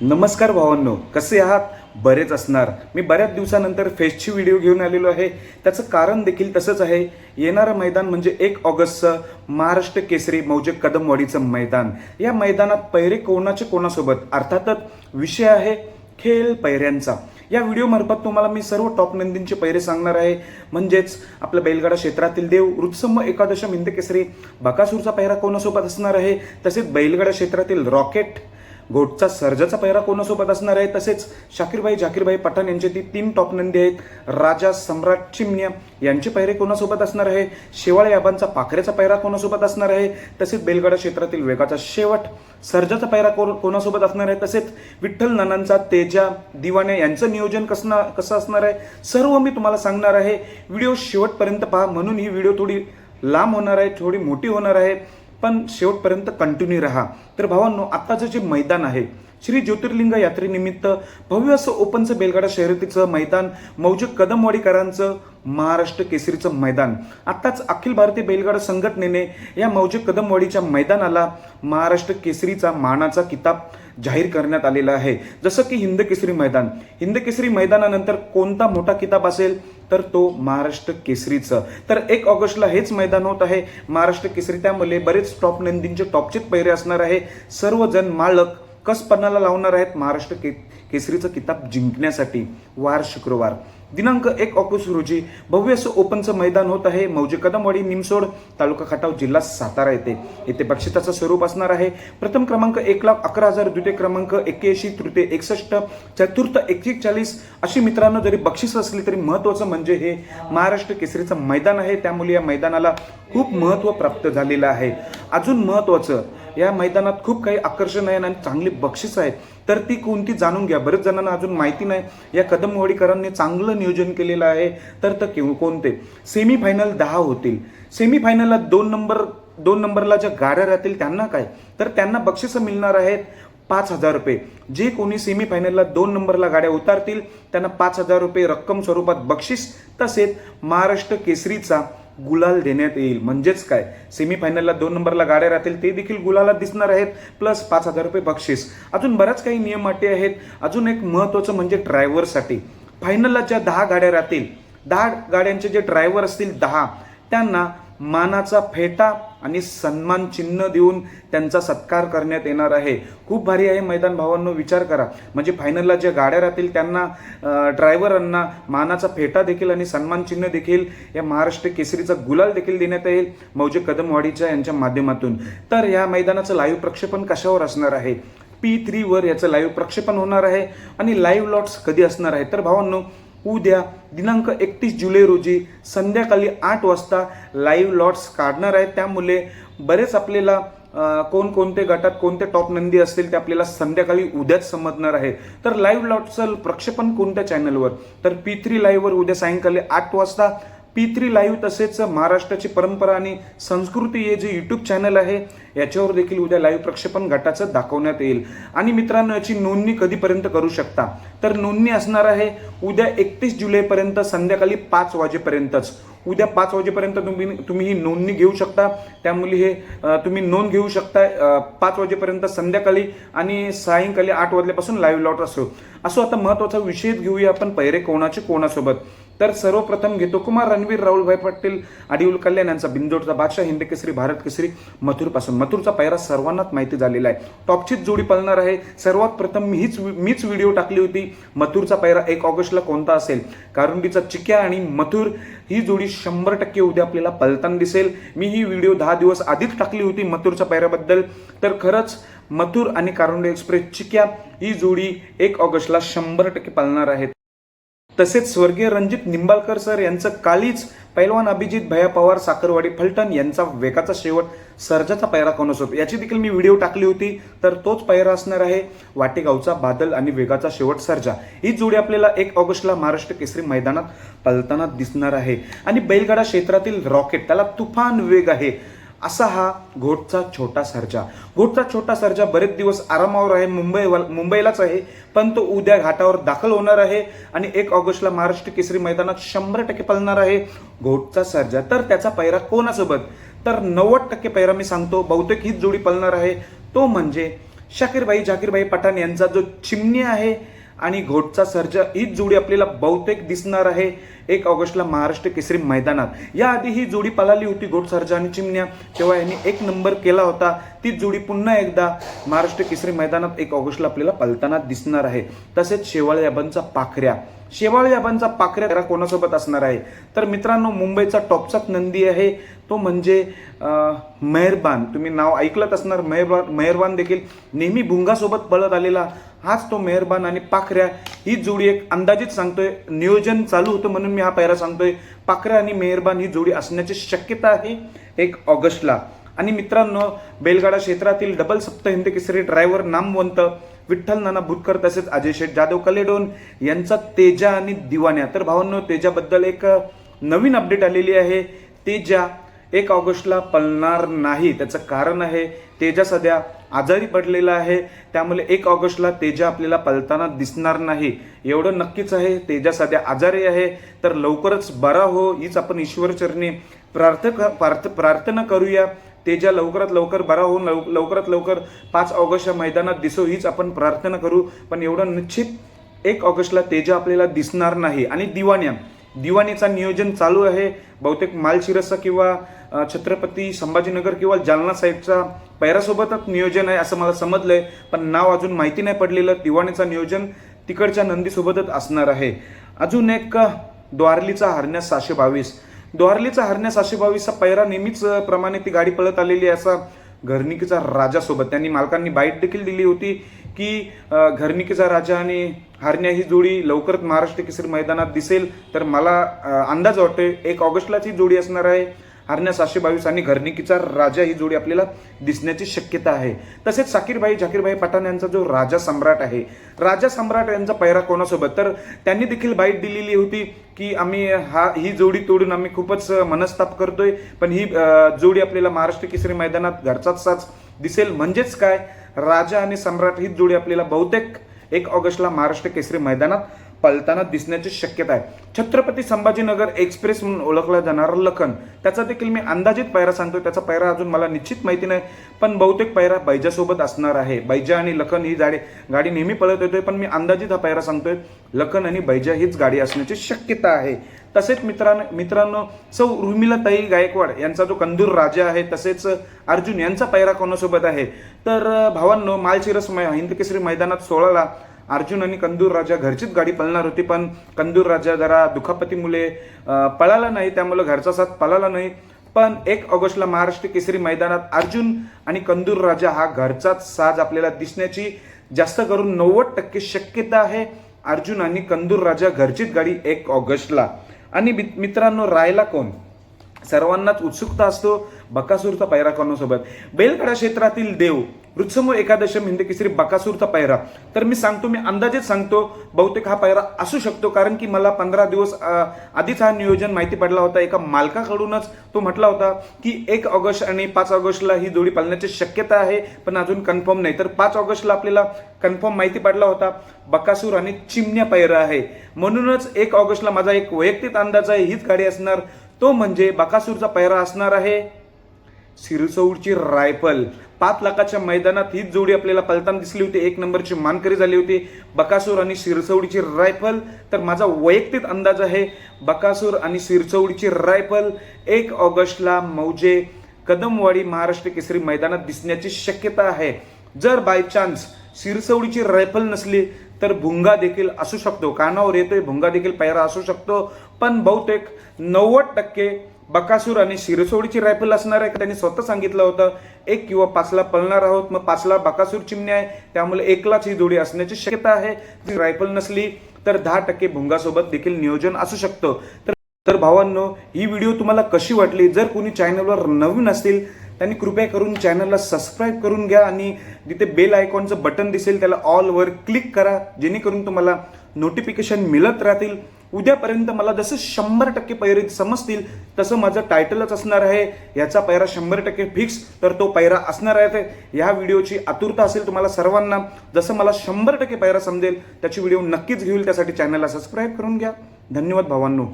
नमस्कार भावांनो कसे आहात? बरेच असणार. मी बऱ्याच दिवसानंतर फेस्टची व्हिडिओ घेऊन आलेलो आहे. त्याचं कारण देखील तसंच आहे. येणारं मैदान म्हणजे एक ऑगस्टचं महाराष्ट्र केसरी मौजे कदमवाडीचं मैदान. या मैदानात पैरे कोणाचे कोणासोबत? अर्थातच विषय आहे खेळ पैऱ्यांचा. या व्हिडिओमार्फत तुम्हाला मी सर्व टॉप नंदींचे पैरे सांगणार आहे. म्हणजेच आपल्या बैलगाडा क्षेत्रातील देव रुत्सम एकादशम हिंदकेसरी बकासूरचा पैरा कोणासोबत असणार आहे? तसेच बैलगाडा क्षेत्रातील रॉकेट घोटचा सर्जाचा पैरा कोणासोबत असणार आहे? तसेच शाकीरबाई जाकीरबाई पठाण यांचे ती तीन टॉप नंदी आहेत. राजा सम्राट चिमण्या यांचे पैरे कोणासोबत असणार आहे? शेवाळे आबांचा पाखऱ्याचा पैरा कोणासोबत असणार आहे? तसेच बेलगाडा क्षेत्रातील वेगाचा शेवट सर्जाचा पैरा को कोणासोबत असणार आहे? तसेच विठ्ठल नानांचा तेजा दिवाणे यांचं नियोजन कसं कसं असणार आहे? सर्व मी तुम्हाला सांगणार आहे. व्हिडिओ शेवटपर्यंत पहा. म्हणून ही व्हिडिओ थोडी लांब होणार आहे थोडी मोठी होणार आहे. पण शेवटपर्यंत कंटिन्यू राहा. तर भावांनो आत्ताचं जे मैदान आहे श्री ज्योतिर्लिंग यात्रेनिमित्त भव्य असं ओपनचं बेलगाडा शर्यतीचं मैदान मौज कदमवाडीकरांचं महाराष्ट्र केसरीचं मैदान. आत्ताच अखिल भारतीय बैलगाडा संघटनेने या मौज कदमवाडीच्या मैदानाला महाराष्ट्र केसरीचा मानाचा किताब जाहीर करण्यात आलेलं आहे. जसं की हिंद केसरी मैदान. हिंद केसरी मैदानानंतर कोणता मोठा किताब असेल? तर तो महाराष्ट्र केसरीचं. तर एक ऑगस्टला हेच मैदान होत आहे. महाराष्ट्र केसरी त्यामुळे बरेच टॉप नंदींचे टॉपचेच पैरे असणार आहे. सर्वजण मालक कसपणाला लावणार आहेत महाराष्ट्र के केसरीचं किताब जिंकण्यासाठी? वार शुक्रवार. दिनांक एक ऑगस्ट रोजी भव्य असं ओपनचं मैदान होत आहे. मौजे कदमवाडी निमसोड तालुका खटाव जिल्हा सातारा येथे. येथे बक्षिसाचं स्वरूप असणार आहे. प्रथम क्रमांक एक लाख अकरा हजार द्वितीय क्रमांक एक्क्याऐंशी तृतीय एकसष्ट चतुर्थ एकशेचाळीस अशी मित्रांनो जरी बक्षीस असली तरी महत्त्वाचं म्हणजे हे महाराष्ट्र केसरीचं मैदान आहे. त्यामुळे या मैदानाला खूप महत्त्व प्राप्त झालेलं आहे. अजून महत्त्वाचं या मैदानात खूप काही आकर्षण आहे आणि चांगली बक्षीस आहेत तर ती कोणती जाणून घ्या. बरेच जणांना अजून माहिती नाही. या कदमवाडीकरांनी चांगलं नियोजन केलेलं आहे. तर तर केव- कोणते? सेमी फायनल दहा होतील. सेमी फायनलला दोन नंबर दोन नंबरला ज्या गाड्या राहतील त्यांना काय? तर त्यांना बक्षिसं मिळणार आहेत पाच हजार रुपये. जे कोणी सेमी फायनलला दोन नंबरला गाड्या उतारतील त्यांना पाच हजार रुपये रक्कम स्वरूपात बक्षीस. तसेच महाराष्ट्र केसरीचा गुलाल देण्यात येईल. म्हणजेच काय? सेमीफायनलला दोन नंबरला गाड्या राहतील ते देखील गुलाला दिसणार आहेत प्लस पाच हजार रुपये बक्षीस. अजून बऱ्याच काही नियम अटी आहेत. अजून एक महत्त्वाचं म्हणजे ड्रायव्हरसाठी फायनलला ज्या दहा गाड्या राहतील दहा गाड्यांचे जे ड्रायव्हर असतील दहा त्यांना मानाचा फेटा आणि सन्मान चिन्ह देऊन त्यांचा सत्कार करण्यात येणार आहे. खूप भारी आहे मैदान भावांनो विचार करा. म्हणजे फायनलला ज्या गाड्या राहतील त्यांना ड्रायव्हरांना मानाचा फेटा देखील आणि सन्मान चिन्ह देखील या महाराष्ट्र केसरीचा गुलाल देखील देण्यात येईल मौजे कदमवाडीच्या यांच्या माध्यमातून. तर या मैदानाचं लाईव्ह प्रक्षेपण कशावर असणार आहे? पी थ्रीवर याचं लाईव्ह प्रक्षेपण होणार आहे आणि लाईव्ह लॉट्स कधी असणार आहे? तर भावांनो उद्या दिनांक एकतीस जुलै रोजी संध्याकाळी आठ वाजता लाईव्ह लॉट्स काढणार आहेत त्यामुळे बरेच आपल्याला कोणकोणते गटात कोणते टॉप नंदी असतील ते आपल्याला संध्याकाळी उद्याच समजणार आहे. तर लाईव्ह लॉटचं प्रक्षेपण कोणत्या चॅनलवर तर पी थ्री लाईव्हवर उद्या सायंकाळी आठ वाजता पी थ्री लाईव्ह तसेच महाराष्ट्राची परंपरा आणि संस्कृती हे जे यूट्यूब चॅनल आहे याच्यावर देखील उद्या लाईव्ह प्रक्षेपण गटाचं दाखवण्यात येईल. आणि मित्रांनो याची नोंदणी कधीपर्यंत करू शकता? तर नोंदणी असणार आहे उद्या एकतीस जुलैपर्यंत संध्याकाळी पाच वाजेपर्यंतच. उद्या पाच वाजेपर्यंत तुम्ही तुम्ही ही नोंदणी घेऊ शकता. त्यामुळे हे तुम्ही नोंद घेऊ शकता. पाच वाजेपर्यंत संध्याकाळी आणि सायंकाळी आठ वाजल्यापासून लाईव्ह लॉट असो असो आता महत्त्वाचा विषय घेऊया आपण पैरे कोणाचे कोणासोबत? तर सर्वप्रथम घेतो कुमार रणवीर राहुलभाई पाटील आडिउल कल्याण यांचा बिंदोडचा बादशाह हिंद केसरी भारत केसरी मथुरपासून. मथुरचा पायरा सर्वांनाच माहिती झालेला आहे. टॉपचीच जोडी पळणार आहे. सर्वात प्रथम मीच मीच व्हिडिओ टाकली होती. मथुरचा पायरा एक ऑगस्टला कोणता असेल? कारुंडीचा चिक्या आणि मथुर ही जोडी शंभर टक्के उद्या आपल्याला पलताना दिसेल. मी ही व्हिडिओ दहा दिवस आधीच टाकली होती मथुरच्या पैऱ्याबद्दल तर खरंच मथुर आणि कारुंडी एक्सप्रेस चिक्या ही जोडी एक ऑगस्टला शंभर टक्के पालणार आहेत तसेच स्वर्गीय रणजित निंबाळकर सर यांचं कालीच पैलवान अभिजित भया पवार साखरवाडी फलटण यांचा वेगाचा शेवट सर्जाचा पैरा कोणासोबत याची देखील मी व्हिडिओ टाकली होती तर तोच पैरा असणार आहे वाटेगावचा बादल आणि वेगाचा शेवट सर्जा. ही जोडी आपल्याला एक ऑगस्टला महाराष्ट्र केसरी मैदानात पलताना दिसणार आहे. आणि बैलगाडा क्षेत्रातील रॉकेट त्याला तुफान वेग आहे. असा हा घोटचा छोटा सर्जा. घोटचा छोटा सर्जा बरेच दिवस आरामावर आहे मुंबई मुंबईलाच आहे पण तो उद्या घाटावर दाखल होणार आहे आणि एक ऑगस्टला महाराष्ट्र केसरी मैदानात शंभर टक्के पळणार आहे घोटचा सर्जा. तर त्याचा पैरा कोणासोबत? तर नव्वद टक्के पैरा मी सांगतो बहुतेक हीच जोडी पळणार आहे. तो म्हणजे शाकीरबाई जाकीरबाई पठाण यांचा जो चिमणी आहे आणि घोटचा सर्जा हीच जोडी आपल्याला बहुतेक दिसणार आहे. एक ऑगस्टला महाराष्ट्र केसरी मैदानात. याआधी ही जोडी पळाली होती घोट सर्जा आणि चिमण्या. तेव्हा यांनी एक नंबर केला होता. तीच जोडी पुन्हा एकदा महाराष्ट्र केसरी मैदानात एक ऑगस्टला आपल्याला पलताना दिसणार आहे. तसेच शेवाळ याबांचा पाखऱ्या. शेवाळ याबांचा पाखऱ्या कोणासोबत असणार आहे? तर मित्रांनो मुंबईचा टॉपचाच नंदी आहे. तो म्हणजे मेहरबान. तुम्ही नाव ऐकलंच असणार. मेहरबान मेहरबान देखील नेहमी भुंगासोबत पळत आलेला हाच तो मेहरबान आणि पाखऱ्या. ही जोडी एक अंदाजित सांगतोय नियोजन चालू होतं म्हणून मी हा पैरा सांगतोय. पाखऱ्या आणि मेहरबान ही जोडी असण्याची शक्यता आहे एक ऑगस्टला. आणि मित्रांनो बेलगाडा क्षेत्रातील डबल सप्त हिंद केसरी ड्रायव्हर नामवंत विठ्ठल नाना भुतकर तसेच अजय शेठ जाधव कलेडोन यांचा तेजा आणि दिवाण्या. तर भावांनो तेजाबद्दल एक नवीन अपडेट आलेली आहे. तेजा एक ऑगस्टला पळणार नाही. त्याचं कारण आहे तेजा सध्या आजारी पडलेला आहे. त्यामुळे एक ऑगस्टला तेजा आपल्याला पलताना दिसणार नाही. एवढं नक्कीच आहे तेजा सध्या आजारी आहे. तर लवकरच बरा हो हीच आपण ईश्वरचरणी प्रार्थ प्रार्थ प्रार्थना करूया. तेजा लवकरात लवकर बरा होऊन लव लवकरात लवकर पाच ऑगस्टच्या मैदानात दिसो हीच आपण प्रार्थना करू. पण एवढं निश्चित एक ऑगस्टला तेजा आपल्याला दिसणार नाही. आणि दिवाण्या दिवाणीचा नियोजन चालू आहे. बहुतेक मालशिरसचा किंवा छत्रपती संभाजीनगर किंवा जालना साहेबचा पैरासोबतच नियोजन आहे असं मला समजलं आहे पण नाव अजून माहिती नाही पडलेलं. दिवाणीचं नियोजन तिकडच्या नंदीसोबतच असणार आहे. अजून एक द्वारलीचा हरण्यास सहाशे बावीस. द्वारलीचा हरण्या सहाशे बावीसचा पैरा नेहमीच प्रमाणे ती गाडी पळत आलेली आहे असा घरनिकीचा राजासोबत. त्यांनी मालकांनी बाईट देखील दिली होती की अ, घरनिकीचा राजा आणि हारण्या ही जोडी लवकरच महाराष्ट्र केसरी मैदानात दिसेल. तर मला अंदाज वाटतोय एक ऑगस्टलाच ही जोडी असणार आहे. हरण्या सहाशे बावीस आणि घरणिकीचा राजा ही जोडी आपल्याला दिसण्याची शक्यता आहे. तसेच साकीरभाई झाकीरभाई पठाण यांचा जो राजा सम्राट आहे राजा सम्राट यांचा पैरा कोणासोबत? तर त्यांनी देखील बाईट दिलेली होती की आम्ही हा ही जोडी तोडून आम्ही खूपच मनस्ताप करतोय. पण ही जोडी आपल्याला महाराष्ट्र केसरी मैदानात घरचाच साच दिसेल. म्हणजेच काय? राजा आणि सम्राट ही जोडी आपल्याला बहुतेक एक ऑगस्टला महाराष्ट्र केसरी मैदानात पळताना दिसण्याची शक्यता आहे. छत्रपती संभाजीनगर एक्सप्रेस म्हणून ओळखला जाणारा लखन त्याचा देखील मी अंदाजित पैरा सांगतोय. त्याचा पैरा अजून मला निश्चित माहिती नाही पण बहुतेक पैरा बैजासोबत असणार आहे. बैजा आणि लखन ही गाडी गाडी नेहमी पळत येतोय पण मी अंदाजित हा पैरा सांगतोय लखन आणि बैजा हीच गाडी असण्याची शक्यता आहे. तसेच मित्रांनो मित्रांनो सौ उर्मिला ताई गायकवाड यांचा जो कंदूर राजा आहे तसेच अर्जुन यांचा पैरा कोणासोबत आहे? तर भावांनो मालशिरस मै हिंद केसरी मैदानात सोळाला अर्जुन आणि कंदूर राजा घरचीच गाडी पळणार होती पण कंदूर राजा जरा दुखापतीमुळे पळाला नाही. त्यामुळे घरचा साथ पळाला नाही. पण एक ऑगस्टला महाराष्ट्र केसरी मैदानात अर्जुन आणि कंदूर राजा हा घरचाच साज आपल्याला दिसण्याची जास्त करून नव्वद टक्के शक्यता आहे. अर्जुन आणि कंदूर राजा घरचीच गाडी एक ऑगस्टला. आणि मित्रांनो राहायला कोण? सर्वांनाच उत्सुकता असतो बकासूरचा पैरा कोणासोबत? बैलगाडा क्षेत्रातील देव वृत्समो एकादशम हिंद केसरी बकासूरचा पायरा. तर मी सांगतो मी अंदाजेच सांगतो बहुतेक हा पायरा असू शकतो कारण की मला पंधरा दिवस आधीच हा नियोजन माहिती पडला होता. एका मालकाकडूनच तो म्हटला होता की एक ऑगस्ट आणि पाच ऑगस्टला ही जोडी पालण्याची शक्यता आहे पण अजून कन्फर्म नाही. तर पाच ऑगस्टला आपल्याला कन्फर्म माहिती पडला होता बकासूर आणि चिमण्या पायरा आहे. म्हणूनच एक ऑगस्टला माझा एक वैयक्तिक अंदाज आहे हीच गाडी असणार. तो म्हणजे बकासूरचा पायरा असणार आहे. सिरसौडची रायफल. पाच लाखाच्या मैदानात हीच जोडी आपल्याला पलताना दिसली होती. एक नंबरची मानकरी झाली होती. बकासूर आणि सिरसौडीची रायफल. तर माझा वैयक्तिक अंदाज आहे बकासूर आणि सिरसौडीची रायफल एक ऑगस्टला मौजे कदमवाडी महाराष्ट्र केसरी मैदानात दिसण्याची शक्यता आहे. जर बाय चान्स सिरसवडीची रायफल नसली तर भुंगा देखील असू शकतो. कानावर येतोय भुंगा देखील पैरा असू शकतो. पण बहुतेक नव्वद टक्के बकासूर आणि शिरसोडीची रायफल असणार आहे त्यांनी स्वतः सांगितलं होतं. एक किंवा पाचला पळणार आहोत मग पाचला बकासूर चिमणी आहे. त्यामुळे एकलाच ही जोडी असण्याची शक्यता आहे. ती रायफल नसली तर दहा टक्के भुंगासोबत देखील नियोजन असू शकतं. तर तर भावांनो ही व्हिडिओ तुम्हाला कशी वाटली? जर कोणी चॅनलवर नवीन असतील त्यांनी कृपया करून चॅनलला सबस्क्राईब करून घ्या आणि जिथे बेल आयकॉनचं बटन दिसेल त्याला ऑलवर क्लिक करा. जेणेकरून तुम्हाला नोटिफिकेशन मिळत राहतील. उद्यापर्यंत मला जसं शंभर टक्के पैरे समजतील तसं माझं टायटलच असणार आहे. याचा पैरा शंभर टक्के फिक्स तर तो पैरा असणार आहे ह्या व्हिडिओची आतुरता असेल तुम्हाला सर्वांना. जसं मला शंभर टक्के पैरा समजेल त्याची व्हिडिओ नक्कीच घेईल. त्यासाठी चॅनलला सबस्क्राईब करून घ्या. धन्यवाद भावांनो.